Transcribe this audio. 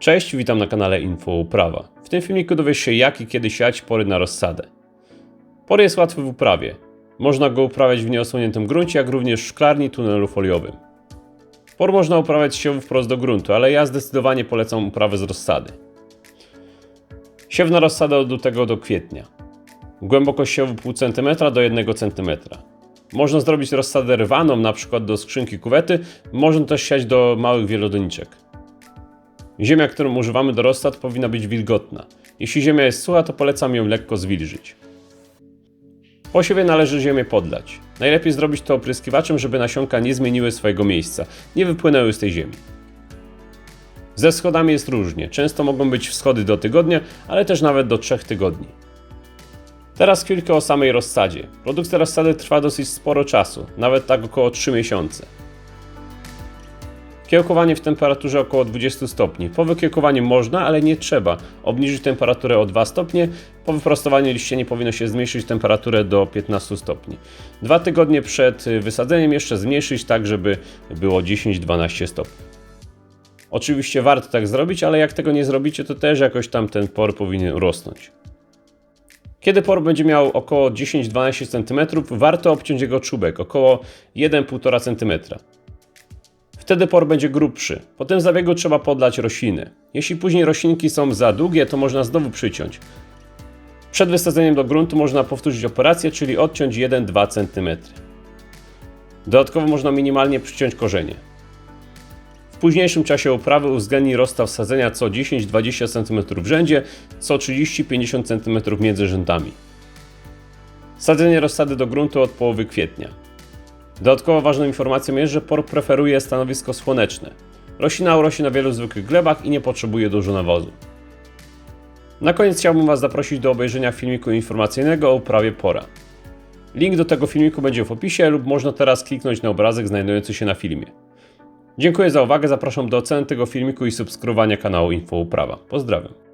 Cześć, witam na kanale Info Uprawa. W tym filmiku dowiesz się jak i kiedy siać pory na rozsadę. Pory jest łatwy w uprawie. Można go uprawiać w nieosłoniętym gruncie, jak również w szklarni tunelu foliowym. Por można uprawiać siewu wprost do gruntu, ale ja zdecydowanie polecam uprawę z rozsady. Siew na rozsadę od lutego do kwietnia. Głębokość siewu 0,5 cm do 1 cm. Można zrobić rozsadę rwaną, przykład do skrzynki kuwety, można też siać do małych wielodoniczek. Ziemia, którą używamy do rozsad powinna być wilgotna. Jeśli ziemia jest sucha, to polecam ją lekko zwilżyć. Po siewie należy ziemię podlać. Najlepiej zrobić to opryskiwaczem, żeby nasionka nie zmieniły swojego miejsca, nie wypłynęły z tej ziemi. Ze schodami jest różnie. Często mogą być wschody do tygodnia, ale też nawet do trzech tygodni. Teraz chwilkę o samej rozsadzie. Produkcja rozsady trwa dosyć sporo czasu, nawet tak około 3 miesiące. Kiełkowanie w temperaturze około 20 stopni. Po wykiełkowaniu można, ale nie trzeba obniżyć temperaturę o 2 stopnie. Po wyprostowaniu liścieni powinno się zmniejszyć temperaturę do 15 stopni. Dwa tygodnie przed wysadzeniem jeszcze zmniejszyć tak, żeby było 10-12 stopni. Oczywiście warto tak zrobić, ale jak tego nie zrobicie, to też jakoś tam ten por powinien rosnąć. Kiedy por będzie miał około 10-12 cm, warto obciąć jego czubek, około 1,5 cm. Wtedy por będzie grubszy. Po tym zabiegu trzeba podlać rośliny. Jeśli później roślinki są za długie, to można znowu przyciąć. Przed wysadzeniem do gruntu można powtórzyć operację, czyli odciąć 1-2 cm. Dodatkowo można minimalnie przyciąć korzenie. W późniejszym czasie uprawy uwzględnij rozstaw sadzenia co 10-20 cm w rzędzie, co 30-50 cm między rzędami. Sadzenie rozsady do gruntu od połowy kwietnia. Dodatkowo ważną informacją jest, że por preferuje stanowisko słoneczne. Roślina urośnie na wielu zwykłych glebach i nie potrzebuje dużo nawozu. Na koniec chciałbym Was zaprosić do obejrzenia filmiku informacyjnego o uprawie pora. Link do tego filmiku będzie w opisie lub można teraz kliknąć na obrazek znajdujący się na filmie. Dziękuję za uwagę, zapraszam do oceny tego filmiku i subskrybowania kanału Info Uprawa. Pozdrawiam.